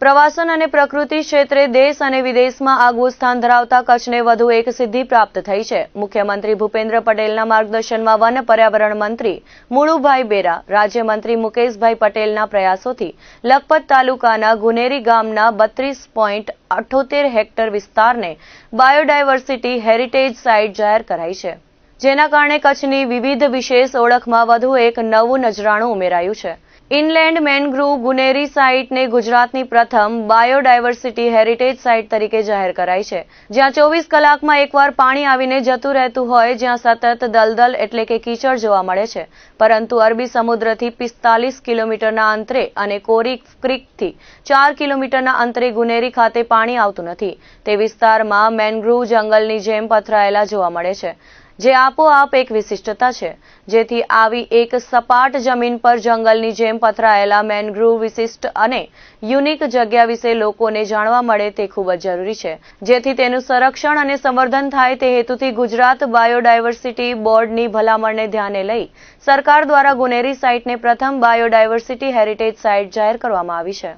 પ્રવાસન અને પ્રકૃતિ ક્ષેત્રે દેશ અને વિદેશમાં આગવું સ્થાન ધરાવતા કચ્છને વધુ એક સિદ્ધિ પ્રાપ્ત થઈ છે. મુખ્યમંત્રી ભૂપેન્દ્ર પટેલના માર્ગદર્શનમાં વન પર્યાવરણ મંત્રી મુળુભાઈ બેરા, રાજ્યમંત્રી મુકેશભાઈ પટેલના પ્રયાસોથી લખપત તાલુકાના ગુનેરી ગામના બત્રીસ પોઈન્ટ અઠોતેર હેક્ટર વિસ્તારને બાયોડાયવર્સિટી હેરિટેજ સાઇટ જાહેર કરાઈ છે. જેના કારણે કચ્છની વિવિધ વિશેષ ઓળખમાં વધુ એક નવું નજરાણું ઉમેરાયું છે. ઇનલેન્ડ મેનગ્રુવ ગુનેરી સાઇટને ગુજરાતની પ્રથમ બાયોડાયવર્સિટી હેરિટેજ સાઇટ તરીકે જાહેર કરાઈ છે. જ્યાં ચોવીસ કલાકમાં એકવાર પાણી આવીને જતું રહેતું હોય, જ્યાં સતત દલદલ એટલે કે કીચડ જોવા મળે છે. પરંતુ અરબી સમુદ્રથી પિસ્તાલીસ કિલોમીટરના અંતરે અને કોરી ક્રિકથી ચાર કિલોમીટરના અંતરે ગુનેરી ખાતે પાણી આવતું નથી. તે વિસ્તારમાં મેનગ્રુવ જંગલની જેમ પથરાયેલા જોવા મળે છે. જે આપોઆપ એક વિશિષ્ટતા છે. જેથી આવી એક સપાટ જમીન પર જંગલની જેમ પથરાયેલા મેનગ્રુવ વિશિષ્ટ અને યુનિક જગ્યા વિશે લોકોને જાણવા મળે તે ખૂબ જ જરૂરી છે. જેથી તેનું સંરક્ષણ અને સંવર્ધન થાય તે હેતુથી ગુજરાત બાયોડાયવર્સિટી બોર્ડની ભલામણને ધ્યાને લઈ સરકાર દ્વારા ગુનેરી સાઇટને પ્રથમ બાયોડાયવર્સિટી હેરિટેજ સાઇટ જાહેર કરવામાં આવી છે.